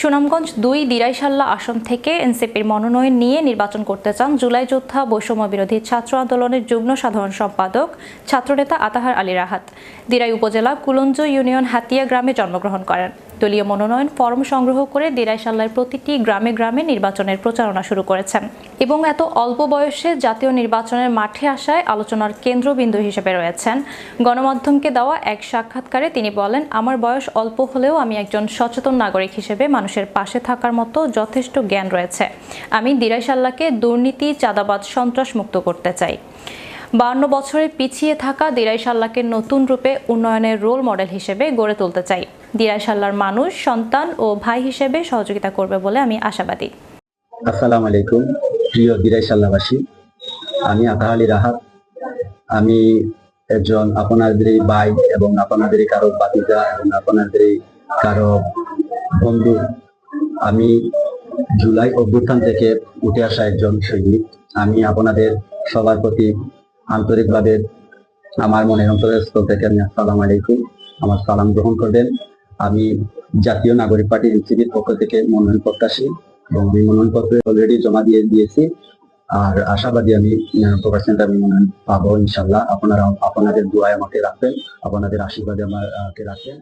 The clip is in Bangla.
সুনামগঞ্জ দুই দিরাইশাল্লা আসন থেকে এনসিপির মনোনয়ন নিয়ে নির্বাচন করতে চান জুলাই যোদ্ধা বৈষম্য বিরোধী ছাত্র আন্দোলনের যুগ্ম সাধারণ সম্পাদক ছাত্রনেতা আতাহার আলী রাহাত। দিরাই উপজেলা কুলঞ্জ ইউনিয়ন হাতিয়া গ্রামে জন্মগ্রহণ করেন। দলীয় মনোনয়ন ফর্ম সংগ্রহ করে দিরাইশাল্লার প্রতিটি গ্রামে গ্রামে নির্বাচনের প্রচারণা শুরু করেছেন। এবং এত অল্প বয়সে জাতীয় নির্বাচনের মাঠে আসায় আলোচনার কেন্দ্রবিন্দু হিসেবে রয়েছেন। গণমাধ্যমকে দেওয়া এক সাক্ষাৎকারে তিনি বলেন, আমার বয়স অল্প হলেও আমি একজন সচেতন নাগরিক হিসেবে মানুষের পাশে থাকার মতো যথেষ্ট জ্ঞান রয়েছে। আমি দিরাইশাল্লাকে দুর্নীতি চাঁদাবাদ সন্ত্রাস মুক্ত করতে চাই। বান্ন বছরে পিছিয়ে থাকা দিরাইশাল্লাকে নতুন রূপে উন্নয়নের রোল মডেল হিসেবে গড়ে তুলতে চাই। দিরাইশাল্লার মানুষ, সন্তান ও ভাই হিসেবে সহযোগিতা করবে বলে আমি আশাবাদী। আসসালামু আলাইকুম প্রিয় দিরাইশাল্লাবাসী আমি আতা আলী রাহাত। আমি একজন আপনাদেরই ভাই এবং আপনাদেরই কারও বাতিজা এবং আপনাদেরই কারও বন্ধু। আমি জুলাই অভ্যুত্থান থেকে উঠে আসা একজন সৈনিক। আমি আপনাদের সবার প্রতি আন্তরিকভাবে আমার মনের অন্তরের স্থল থেকে আমি আসসালাম আলাইকুম। আমার সালাম গ্রহণ করবেন। আমি জাতীয় নাগরিক পার্টি এনসিপির পক্ষ থেকে মনোনয়ন প্রত্যাশী এবং আমি মনোনয়নপত্র অলরেডি জমা দিয়ে দিয়েছি। আর আশাবাদী আমি নিরানব্বই আমি মনোনয়ন পাবো ইনশাল্লাহ আপনারা, আপনাদের দোয়ায় আমাকে রাখবেন, আপনাদের আশীর্বাদে আমাকে রাখবেন।